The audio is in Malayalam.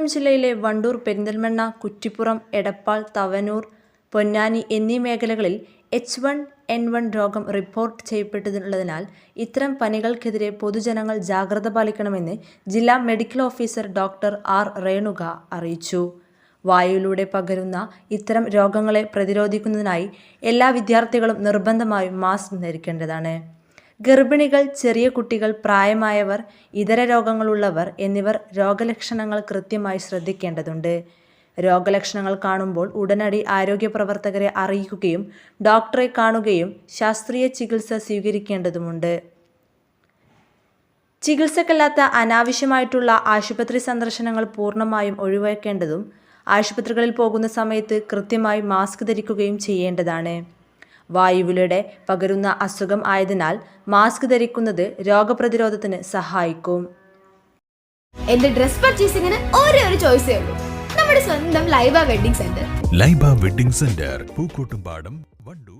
മലപ്പുറം ജില്ലയിലെ വണ്ടൂർ പെരിന്തൽമണ്ണ കുറ്റിപ്പുറം എടപ്പാൾ തവനൂർ പൊന്നാനി എന്നീ മേഖലകളിൽ എച്ച് വൺ എൻ വൺ രോഗം റിപ്പോർട്ട് ചെയ്യപ്പെട്ടിട്ടുള്ളതിനാൽ ഇത്തരം പനികൾക്കെതിരെ പൊതുജനങ്ങൾ ജാഗ്രത പാലിക്കണമെന്ന് ജില്ലാ medical officer doctor R Renuka അറിയിച്ചു. വായുവിലൂടെ പകരുന്ന ഇത്തരം രോഗങ്ങളെ പ്രതിരോധിക്കുന്നതിനായി എല്ലാ വിദ്യാർത്ഥികളും നിർബന്ധമായും മാസ്ക് ധരിക്കേണ്ടതാണ്. ഗർഭിണികൾ ചെറിയ കുട്ടികൾ പ്രായമായവർ ഇതര രോഗങ്ങളുള്ളവർ എന്നിവർ രോഗലക്ഷണങ്ങൾ കൃത്യമായി ശ്രദ്ധിക്കേണ്ടതുണ്ട്. രോഗലക്ഷണങ്ങൾ കാണുമ്പോൾ ഉടനടി ആരോഗ്യ പ്രവർത്തകരെ അറിയിക്കുകയും ഡോക്ടറെ കാണുകയും ശാസ്ത്രീയ ചികിത്സ സ്വീകരിക്കേണ്ടതുമുണ്ട്. ചികിത്സക്കല്ലാത്ത അനാവശ്യമായിട്ടുള്ള ആശുപത്രി സന്ദർശനങ്ങൾ പൂർണമായും ഒഴിവാക്കേണ്ടതും ആശുപത്രികളിൽ പോകുന്ന സമയത്ത് കൃത്യമായി മാസ്ക് ധരിക്കുകയും ചെയ്യേണ്ടതാണ്. വായുവിലൂടെ പകരുന്ന അസുഖം ആയതിനാൽ മാസ്ക് ധരിക്കുന്നത് രോഗപ്രതിരോധത്തിന് സഹായിക്കും. എന്റെ ഡ്രസ് പർച്ചേസിംഗിന് ഒരേ ഒരു ചോയ്സേ ഉള്ളൂ. നമ്മുടെ സ്വന്തം Laiba wedding centre. Laiba wedding centre Pookkottumpadam Wandoor.